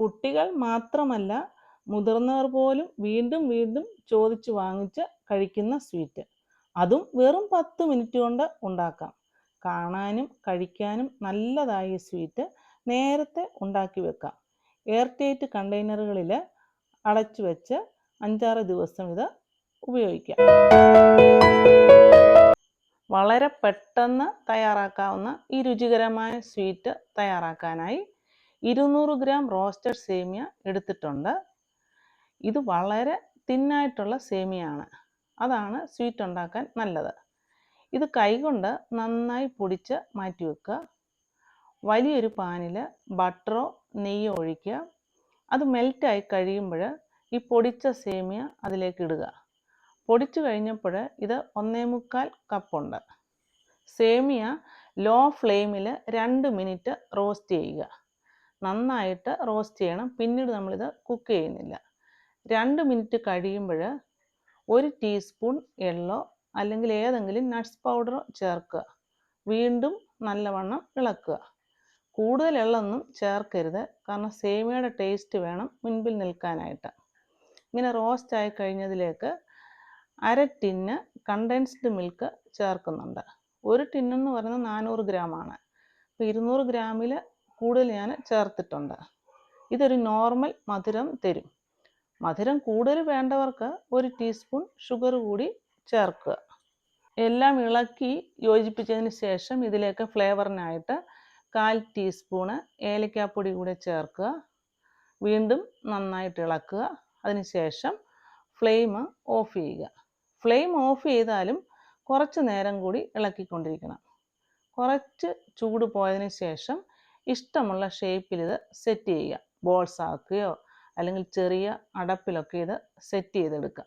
കുട്ടികൾ മാത്രമല്ല മുതിർന്നവർ പോലും വീണ്ടും വീണ്ടും ചോദിച്ച് വാങ്ങിച്ച് കഴിക്കുന്ന സ്വീറ്റ്. അതും വെറും പത്ത് മിനിറ്റ് കൊണ്ട് ഉണ്ടാക്കാം. കാണാനും കഴിക്കാനും നല്ലതായി സ്വീറ്റ് നേരത്തെ ഉണ്ടാക്കി വെക്കാം. എയർ ടൈറ്റ് കണ്ടെയ്നറുകളിൽ അടച്ചു വെച്ച് അഞ്ചാറ് ദിവസം ഇത് ഉപയോഗിക്കാം. വളരെ പെട്ടെന്ന് തയ്യാറാക്കാവുന്ന ഈ രുചികരമായ സ്വീറ്റ് തയ്യാറാക്കാനായി ഇരുന്നൂറ് ഗ്രാം റോസ്റ്റഡ് സേമിയ എടുത്തിട്ടുണ്ട്. ഇത് വളരെ തിന്നായിട്ടുള്ള സേമിയാണ്. അതാണ് സ്വീറ്റ് ഉണ്ടാക്കാൻ നല്ലത്. ഇത് കൈകൊണ്ട് നന്നായി പൊടിച്ച് മാറ്റി വെക്കുക. വലിയൊരു പാനിൽ ബട്ടറോ നെയ്യോ ഒഴിക്കുക. അത് മെൽറ്റായി കഴിയുമ്പോൾ ഈ പൊടിച്ച സേമിയ അതിലേക്ക് ഇടുക. പൊടിച്ചു കഴിഞ്ഞപ്പോൾ ഇത് ഒന്നേ മുക്കാൽ കപ്പുണ്ട് സേമിയ ലോ ഫ്ലെയിമിൽ രണ്ട് മിനിറ്റ് റോസ്റ്റ് ചെയ്യുക. നന്നായിട്ട് റോസ്റ്റ് ചെയ്യണം. പിന്നീട് നമ്മളിത് കുക്ക് ചെയ്യുന്നില്ല. രണ്ട് മിനിറ്റ് കഴിയുമ്പോൾ ഒരു ടീസ്പൂൺ എള്ളോ അല്ലെങ്കിൽ ഏതെങ്കിലും നട്ട്സ് പൗഡറോ ചേർക്കുക. വീണ്ടും നല്ലവണ്ണം ഇളക്കുക. കൂടുതൽ എള്ളൊന്നും ചേർക്കരുത്. കാരണം സേമിയയുടെ ടേസ്റ്റ് വേണം മുൻപിൽ നിൽക്കാനായിട്ട്. ഇങ്ങനെ റോസ്റ്റ് ആയി കഴിഞ്ഞതിലേക്ക് അര ടിന്ന് കണ്ടൻസ്ഡ് മിൽക്ക് ചേർക്കുന്നുണ്ട്. ഒരു ടിന്നെന്ന് പറയുന്നത് നാനൂറ് ഗ്രാമാണ്. അപ്പോൾ ഇരുന്നൂറ് ഗ്രാമിൽ കൂടുതൽ ഞാൻ ചേർത്തിട്ടുണ്ട്. ഇതൊരു നോർമൽ മധുരം തരും. മധുരം കൂടുതൽ വേണ്ടവർക്ക് ഒരു ടീസ്പൂൺ ഷുഗർ കൂടി ചേർക്കുക. എല്ലാം ഇളക്കി യോജിപ്പിച്ചതിന് ശേഷം ഇതിലേക്ക് ഫ്ലേവറിനായിട്ട് കാൽ ടീസ്പൂണ് ഏലക്കാപ്പൊടി കൂടെ ചേർക്കുക. വീണ്ടും നന്നായിട്ട് ഇളക്കുക. അതിനുശേഷം ഫ്ലെയിം ഓഫ് ചെയ്യുക. ഫ്ലെയിം ഓഫ് ചെയ്താലും കുറച്ച് നേരം കൂടി ഇളക്കിക്കൊണ്ടിരിക്കണം. കുറച്ച് ചൂട് പോയതിന് ശേഷം ഇഷ്ടമുള്ള ഷേപ്പിൽ ഇത് സെറ്റ് ചെയ്യുക. ബോൾസ് ആക്കുകയോ അല്ലെങ്കിൽ ചെറിയ അടപ്പിലൊക്കെ ഇത് സെറ്റ് ചെയ്തെടുക്കുക.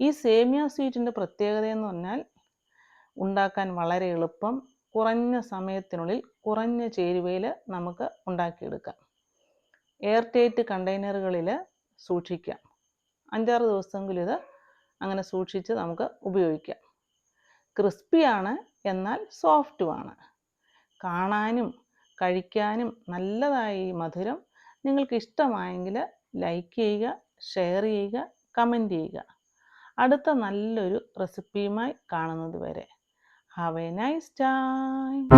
ഈ സേമിയ സ്വീറ്റിന്റെ പ്രത്യേകത എന്ന് പറഞ്ഞാൽ ഉണ്ടാക്കാൻ വളരെ എളുപ്പം കുറഞ്ഞ സമയത്തിനുള്ളിൽ കുറഞ്ഞ ചേരുവയിൽ നമുക്ക് ഉണ്ടാക്കിയെടുക്കാം. എയർ ടൈറ്റ് കണ്ടെയ്നറുകളിൽ സൂക്ഷിക്കാം. അഞ്ചാറ് ദിവസമെങ്കിലും ഇത് അങ്ങനെ സൂക്ഷിച്ച് നമുക്ക് ഉപയോഗിക്കാം. ക്രിസ്പിയാണ് എന്നാൽ സോഫ്റ്റുമാണ് കാണാനും കഴിക്കാനും നല്ലതായ ഈ മധുരം നിങ്ങൾക്ക് ഇഷ്ടമായെങ്കിൽ ലൈക്ക് ചെയ്യുക ഷെയർ ചെയ്യുക കമന്റ് ചെയ്യുക. അടുത്ത നല്ലൊരു റെസിപ്പിയുമായി കാണുന്നത് വരെ. Have A nice time